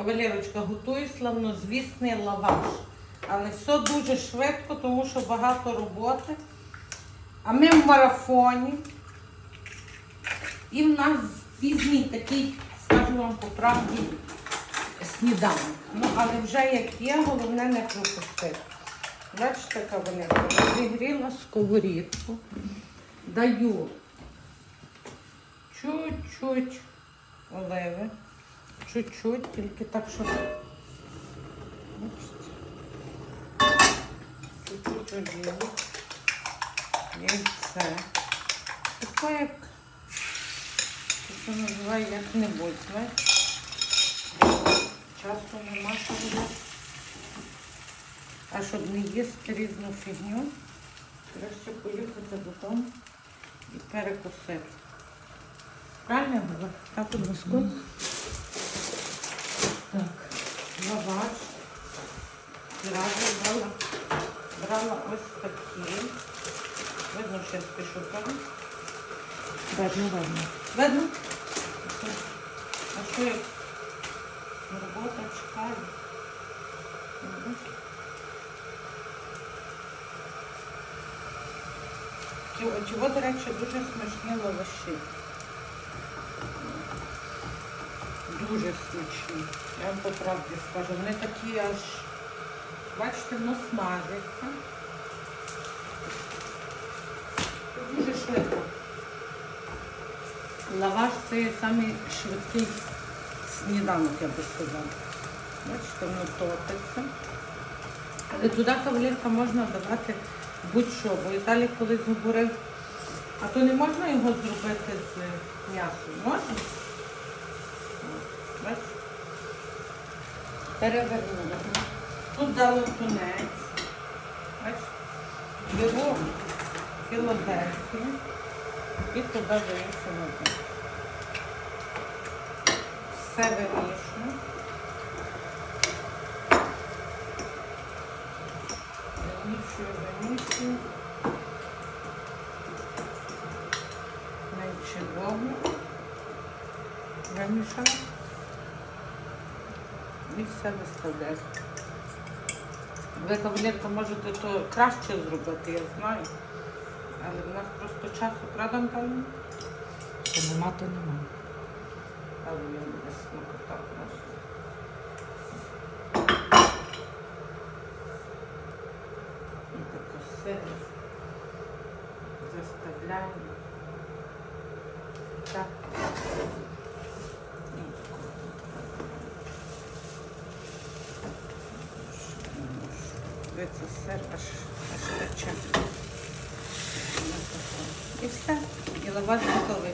Кавалерочка, готую славнозвісний лаваш. Але все дуже швидко, тому що багато роботи. А ми в марафоні. І в нас пізній такий, скажу вам по правді, сніданок. Ну, але вже як є, головне не пропустити. Бачите, кавалерка, розігріла сковорідку. Даю чуть-чуть оливи. Чуть-чуть, тільки так, щоб. Чуть-чуть олії. Яйце. Таке як це називає як-небудь, знаєте? Часу нема що буде. А щоб не їсти різну фігню, краще поїхати додому і перекусити. Правильно? Так, одну секунду. Так, лаваш. Зразу брала, брала ось такі. Видно, що я спішу, правда? Видно, видно. Видно? А що як робота чекає? Чого, до речі, дуже смачні лаваші. Дуже смачні. Я вам по правді скажу. Вони такі аж, бачите, воно смажиться. Дуже швидко. Лаваш це самий сніданок, я би сказала. Бачите, воно топиться. Але туди кавалерка можна давати будь-що, бо Віталій колись говорив, а то не можна його зробити з м'ясом. Можна? Бачите? Перевернули. Тут дали тунець. Бачите? Беру Філадельфію і туди вирішимо. Все вимішую. Вимішую, вимішую. Менше. Вимішала. І все виставляю. Ви, кавалерка, можете то краще зробити, я знаю. Але в нас просто часу, правда, Антоні? Що нема, то нема. Але я не смакота просто. І тако сир заставляємо. Так. Дивіться, сир аж, аж тече. І все. І лаваш готовий.